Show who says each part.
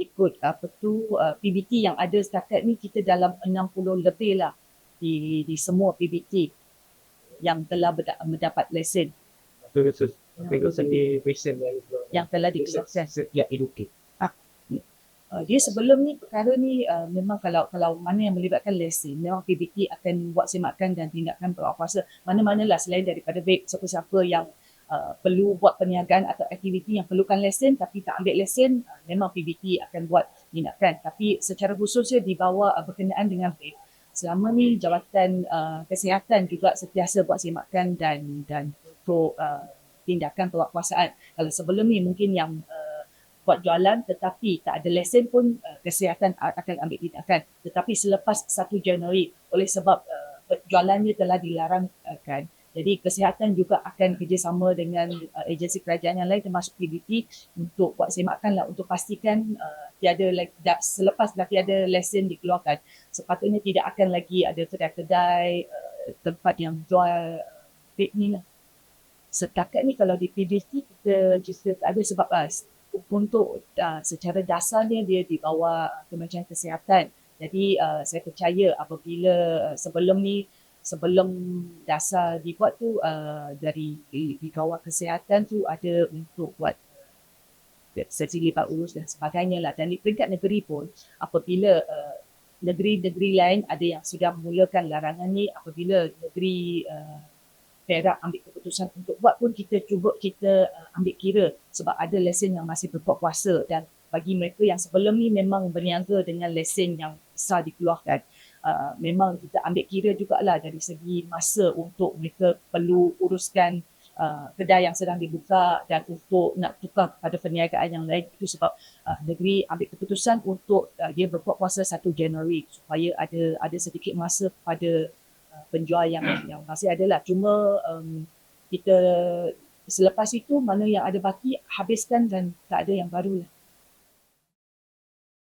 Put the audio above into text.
Speaker 1: ikut apa tu uh, PBT yang ada setakat ni kita dalam 60 lebih lah di di semua PBT yang telah berda- mendapat lesen yang telah dikeluarkan.
Speaker 2: Ya, educate.
Speaker 1: Uh, dia sebelum ni perkara ni uh, memang kalau kalau mana yang melibatkan lesen memang PBT akan buat semakan dan tindakan berkuasa mana-manalah selain daripada vape siapa-siapa yang uh, perlu buat perniagaan atau aktiviti yang perlukan lesen tapi tak ambil lesen uh, memang PBT akan buat tindakan. Tapi secara khususnya di bawah uh, berkenaan dengan vape. Selama ni jawatan uh, kesihatan juga sentiasa buat semakan dan dan untuk uh, tindakan penguatkuasaan kalau sebelum ni mungkin yang uh, buat jualan tetapi tak ada lesen pun uh, kesihatan akan ambil tindakan. Tetapi selepas 1 Januari oleh sebab uh, jualannya telah dilarang uh, jadi kesihatan juga akan kerjasama dengan uh, agensi kerajaan yang lain termasuk PBT untuk buat semakan lah untuk pastikan uh, tiada lagi dah, selepas dah tiada lesen dikeluarkan sepatutnya tidak akan lagi ada kedai-kedai uh, tempat yang jual uh, vape ni lah setakat ni kalau di PBT kita kita tak ada sebab uh, untuk uh, secara dasarnya dia di bawah Kementerian Kesihatan. Jadi uh, saya percaya apabila uh, sebelum ni sebelum dasar dibuat tu uh, dari di, di kawal kesihatan tu ada untuk buat sesi lipat urus dan sebagainya lah. Dan di peringkat negeri pun apabila uh, negeri-negeri lain ada yang sudah memulakan larangan ni apabila negeri uh, Perak ambil keputusan untuk buat pun kita cuba kita uh, ambil kira sebab ada lesen yang masih berbuat kuasa dan bagi mereka yang sebelum ni memang berniaga dengan lesen yang besar dikeluarkan uh, memang kita ambil kira jugalah dari segi masa untuk mereka perlu uruskan uh, kedai yang sedang dibuka dan untuk nak tukar kepada perniagaan yang lain itu sebab uh, negeri ambil keputusan untuk uh, dia berbuat kuasa 1 Januari supaya ada ada sedikit masa kepada penjual yang yang masih ada lah. Cuma um, kita selepas itu mana yang ada baki habiskan dan tak ada yang baru lah.